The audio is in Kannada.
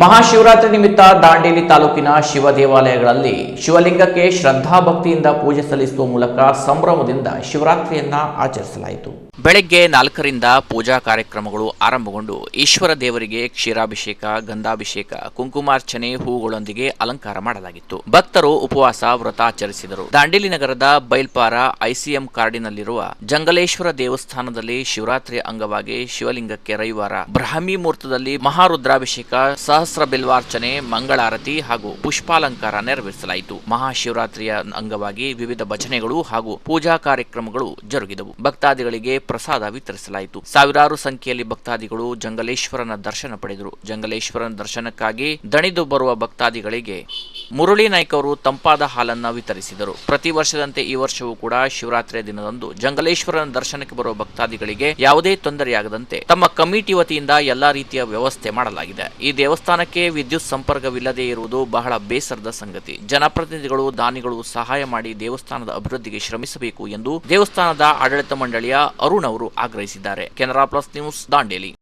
ಮಹಾಶಿವರಾತ್ರಿ ನಿಮಿತ್ತ ದಾಂಡೇಲಿ ತಾಲೂಕಿನ ಶಿವ ದೇವಾಲಯಗಳಲ್ಲಿ ಶಿವಲಿಂಗಕ್ಕೆ ಶ್ರದ್ಧಾ ಭಕ್ತಿಯಿಂದ ಪೂಜೆ ಸಲ್ಲಿಸುವ ಮೂಲಕ ಸಂಭ್ರಮದಿಂದ ಶಿವರಾತ್ರಿಯನ್ನ ಆಚರಿಸಲಾಯಿತು. ಬೆಳಗ್ಗೆ ನಾಲ್ಕರಿಂದ ಪೂಜಾ ಕಾರ್ಯಕ್ರಮಗಳು ಆರಂಭಗೊಂಡು ಈಶ್ವರ ದೇವರಿಗೆ ಕ್ಷೀರಾಭಿಷೇಕ, ಗಂಧಾಭಿಷೇಕ, ಕುಂಕುಮಾರ್ಚನೆ ಹೂಗಳೊಂದಿಗೆ ಅಲಂಕಾರ ಮಾಡಲಾಗಿತ್ತು. ಭಕ್ತರು ಉಪವಾಸ ವ್ರತ ಆಚರಿಸಿದರು. ದಾಂಡೇಲಿ ನಗರದ ಬೈಲ್ಪಾರ ಐಸಿಎಂ ಕಾರ್ಡಿನಲ್ಲಿರುವ ಜಂಗಲೇಶ್ವರ ದೇವಸ್ಥಾನದಲ್ಲಿ ಶಿವರಾತ್ರಿ ಅಂಗವಾಗಿ ಶಿವಲಿಂಗಕ್ಕೆ ರವಿವಾರ ಬ್ರಾಹ್ಮಿ ಮುಹೂರ್ತದಲ್ಲಿ ಮಹಾರುದ್ರಾಭಿಷೇಕ, ಸಹಸ್ರ ಬಿಲ್ವಾರ್ಚನೆ ಮಂಗಳಾರತಿ ಹಾಗೂ ಪುಷ್ಪಾಲಂಕಾರ ನೆರವೇರಿಸಲಾಯಿತು. ಮಹಾಶಿವರಾತ್ರಿಯ ಅಂಗವಾಗಿ ವಿವಿಧ ಭಜನೆಗಳು ಹಾಗೂ ಪೂಜಾ ಕಾರ್ಯಕ್ರಮಗಳು ಜರುಗಿದವು. ಭಕ್ತಾದಿಗಳಿಗೆ ಪ್ರಸಾದ ವಿತರಿಸಲಾಯಿತು. ಸಾವಿರಾರು ಸಂಖ್ಯೆಯಲ್ಲಿ ಭಕ್ತಾದಿಗಳು ಜಂಗಲೇಶ್ವರನ ದರ್ಶನ ಪಡೆದರು. ಜಂಗಲೇಶ್ವರನ ದರ್ಶನಕ್ಕಾಗಿ ದಣಿದು ಬರುವ ಭಕ್ತಾದಿಗಳಿಗೆ ಮುರಳಿ ನಾಯ್ಕ ಅವರು ತಂಪಾದ ಹಾಲನ್ನ ವಿತರಿಸಿದರು. ಪ್ರತಿ ವರ್ಷದಂತೆ ಈ ವರ್ಷವೂ ಕೂಡ ಶಿವರಾತ್ರಿಯ ದಿನದಂದು ಜಂಗಲೇಶ್ವರನ ದರ್ಶನಕ್ಕೆ ಬರುವ ಭಕ್ತಾದಿಗಳಿಗೆ ಯಾವುದೇ ತೊಂದರೆಯಾಗದಂತೆ ತಮ್ಮ ಕಮಿಟಿ ವತಿಯಿಂದ ಎಲ್ಲಾ ರೀತಿಯ ವ್ಯವಸ್ಥೆ ಮಾಡಲಾಗಿದೆ. ಈ ದೇವಸ್ಥಾನಕ್ಕೆ ವಿದ್ಯುತ್ ಸಂಪರ್ಕವಿಲ್ಲದೆ ಇರುವುದು ಬಹಳ ಬೇಸರದ ಸಂಗತಿ. ಜನಪ್ರತಿನಿಧಿಗಳು, ದಾನಿಗಳು ಸಹಾಯ ಮಾಡಿ ದೇವಸ್ಥಾನದ ಅಭಿವೃದ್ಧಿಗೆ ಶ್ರಮಿಸಬೇಕು ಎಂದು ದೇವಸ್ಥಾನದ ಆಡಳಿತ ಮಂಡಳಿಯ ಅರುಣ್ ಅವರು ಆಗ್ರಹಿಸಿದ್ದಾರೆ. Canara plus news, Dandeli.